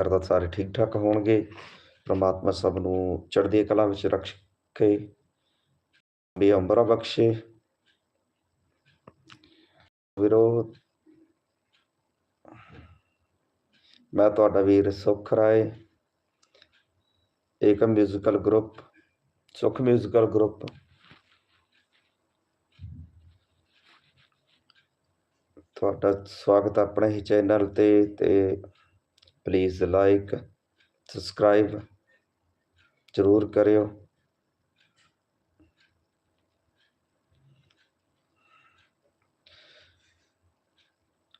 ਕਰਦਾ, ਸਾਰੇ ਠੀਕ ਠਾਕ ਹੋਣਗੇ। ਪ੍ਰਮਾਤਮਾ ਸਭ ਨੂੰ ਚੜ੍ਹਦੀ ਕਲਾ ਵਿੱਚ ਰੱਖੇ। ਵੀ ਅੰਬਰਾ ਬਖਸ਼ੇ। ਵੀਰੋ ਮੈਂ ਤੁਹਾਡਾ ਵੀਰ Sukh Rai. Ekam musical group. Sukh musical group. ਤੁਹਾਡਾ ਸਵਾਗਤ ਆਪਣੇ ਹੀ ਚੈਨਲ ਤੇ ਤੇ ਪਲੀਜ਼ ਲਾਈਕ ਸਬਸਕ੍ਰਾਈਬ ਜ਼ਰੂਰ ਕਰਿਓ।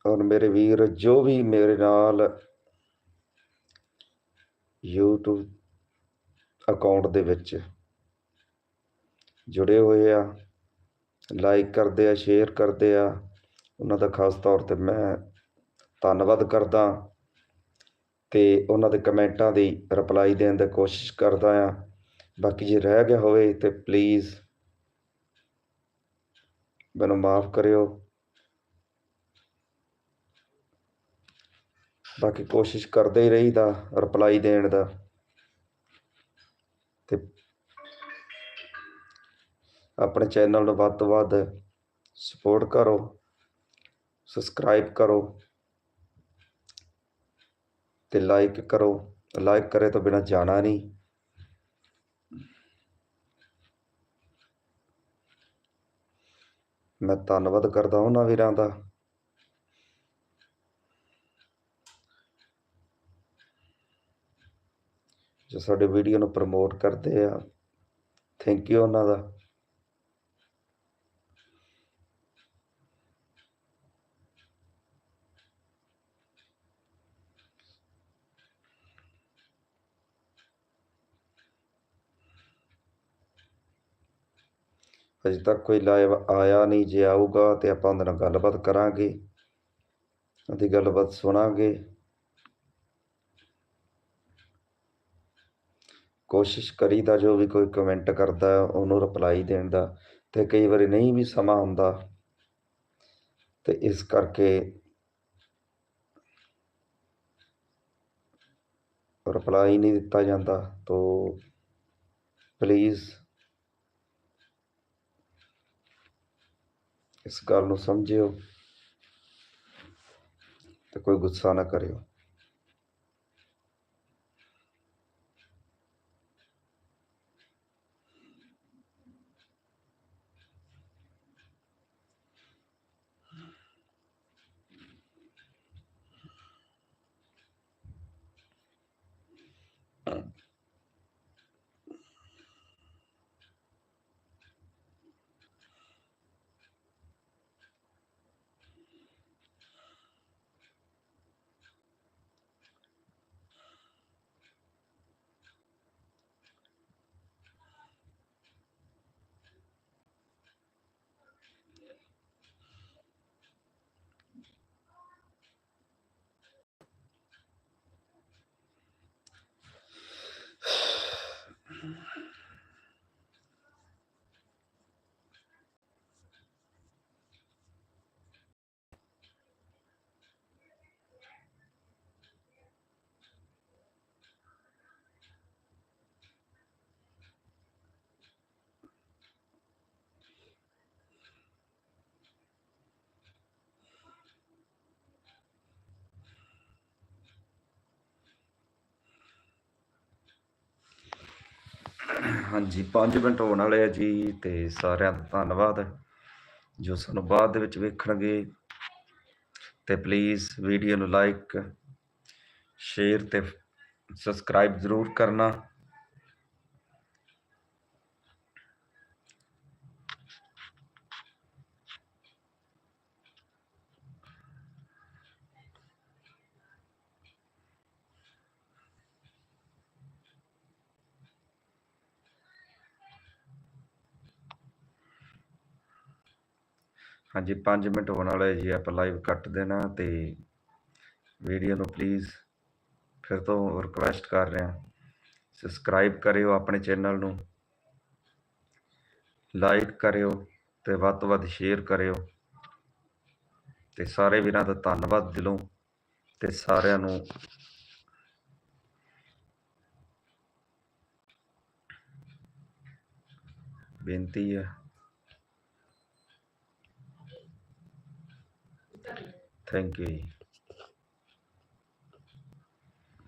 ਔਰ ਮੇਰੇ ਵੀਰ ਜੋ ਵੀ ਮੇਰੇ ਨਾਲ YouTube ਅਕਾਊਂਟ ਦੇ ਵਿੱਚ ਜੁੜੇ ਹੋਏ ਆ ਲਾਈਕ ਕਰਦੇ ਆ ਸ਼ੇਅਰ ਕਰਦੇ ਆ, ਉਹਨਾਂ ਦਾ ਖਾਸ ਤੌਰ ਤੇ ਮੈਂ ਧੰਨਵਾਦ ਕਰਦਾ। ਤੇ ਉਹਨਾਂ ਦੇ ਕਮੈਂਟਾਂ ਦੀ ਰਿਪਲਾਈ ਦੇਣ ਦੀ ਕੋਸ਼ਿਸ਼ ਕਰਦਾ ਆ ਬਾਕੀ ਜੇ ਰਹਿ ਗਿਆ ਹੋਵੇ ਤੇ ਪਲੀਜ਼ ਮੈਨੂੰ ਮਾਫ ਕਰਿਓ। ਬਾਕੀ ਕੋਸ਼ਿਸ਼ ਕਰਦੇ ਹੀ ਰਹੀਦਾ ਰਿਪਲਾਈ ਦੇਣ ਦਾ। ਤੇ ਆਪਣੇ ਚੈਨਲ ਨੂੰ ਵੱਧ ਤੋਂ ਵੱਧ ਸਪੋਰਟ ਕਰੋ ਸਬਸਕ੍ਰਾਈਬ ਕਰੋ। ਤੇ ਲਾਈਕ ਕਰੋ। ਲਾਈਕ ਕਰੇ ਤੋਂ ਬਿਨਾ ਜਾਣਾ ਨਹੀਂ। ਮੈਂ ਧੰਨਵਾਦ ਕਰਦਾ ਉਹਨਾਂ ਵੀਰਾਂ ਦਾ। ਜੋ ਸਾਡੇ ਵੀਡੀਓ ਨੂੰ ਪ੍ਰਮੋਟ ਕਰਦੇ ਆ। ਥੈਂਕ ਯੂ ਉਹਨਾਂ ਦਾ। ਅਜੇ ਤੱਕ ਕੋਈ ਲਾਈਵ ਆਇਆ ਨਹੀਂ, ਜੇ ਆਊਗਾ ਤੇ ਆਪਾਂ ਉਹਦੇ ਨਾਲ ਗੱਲਬਾਤ ਕਰਾਂਗੇ ਅਤੇ ਗੱਲਬਾਤ ਸੁਣਾਂਗੇ। ਕੋਸ਼ਿਸ਼ ਕਰੀਦਾ ਜੋ ਵੀ ਕੋਈ ਕਮੈਂਟ ਕਰਦਾ, ਉਹਨੂੰ ਰਿਪਲਾਈ ਦੇਣ ਦਾ, ਤੇ ਕਈ ਵਾਰੀ ਨਹੀਂ ਵੀ ਸਮਾਂ ਹੁੰਦਾ। ਤੇ ਇਸ ਕਰਕੇ ਰਿਪਲਾਈ ਨਹੀਂ ਦਿੱਤਾ ਜਾਂਦਾ, ਤੋ ਪਲੀਜ਼ ਇਸ ਗੱਲ ਨੂੰ ਸਮਝਿਓ ਤੇ ਕੋਈ ਗੁੱਸਾ ਨਾ ਕਰਿਓ। ਹਾਂਜੀ 5 ਮਿੰਟ ਹੋਣ ਵਾਲੇ ਆ ਜੀ ਤੇ ਸਾਰਿਆਂ ਦਾ ਧੰਨਵਾਦ। ਜੋ ਸਾਨੂੰ ਬਾਅਦ ਦੇ ਵਿੱਚ ਵੇਖਣਗੇ ਤੇ ਪਲੀਜ਼ ਵੀਡੀਓ ਨੂੰ ਲਾਈਕ ਸ਼ੇਅਰ ਤੇ ਸਬਸਕ੍ਰਾਈਬ ਜ਼ਰੂਰ ਕਰਨਾ। ਹਾਂਜੀ 5 ਮਿੰਟ ਹੋਣ ਵਾਲੇ ਜੀ, ਆਪਾਂ ਲਾਈਵ ਕੱਟ ਦੇਣਾ ਤੇ ਵੀਡੀਓ ਨੂੰ ਪਲੀਜ਼ ਫਿਰ ਤੋਂ ਰਿਕੁਐਸਟ ਕਰ ਰਿਹਾ ਸਬਸਕ੍ਰਾਈਬ ਕਰਿਓ ਆਪਣੇ ਚੈਨਲ ਨੂੰ ਲਾਈਕ ਕਰਿਓ ਤੇ ਵੱਧ ਤੋਂ ਵੱਧ ਸ਼ੇਅਰ ਕਰਿਓ। ਤੇ ਸਾਰੇ ਵੀਰਾਂ ਦਾ ਧੰਨਵਾਦ ਦਿਲੋਂ ਤੇ ਸਾਰਿਆਂ ਨੂੰ। ਬੇਨਤੀ ਹੈ। ਥੈਂਕ ਯੂ ਜੀ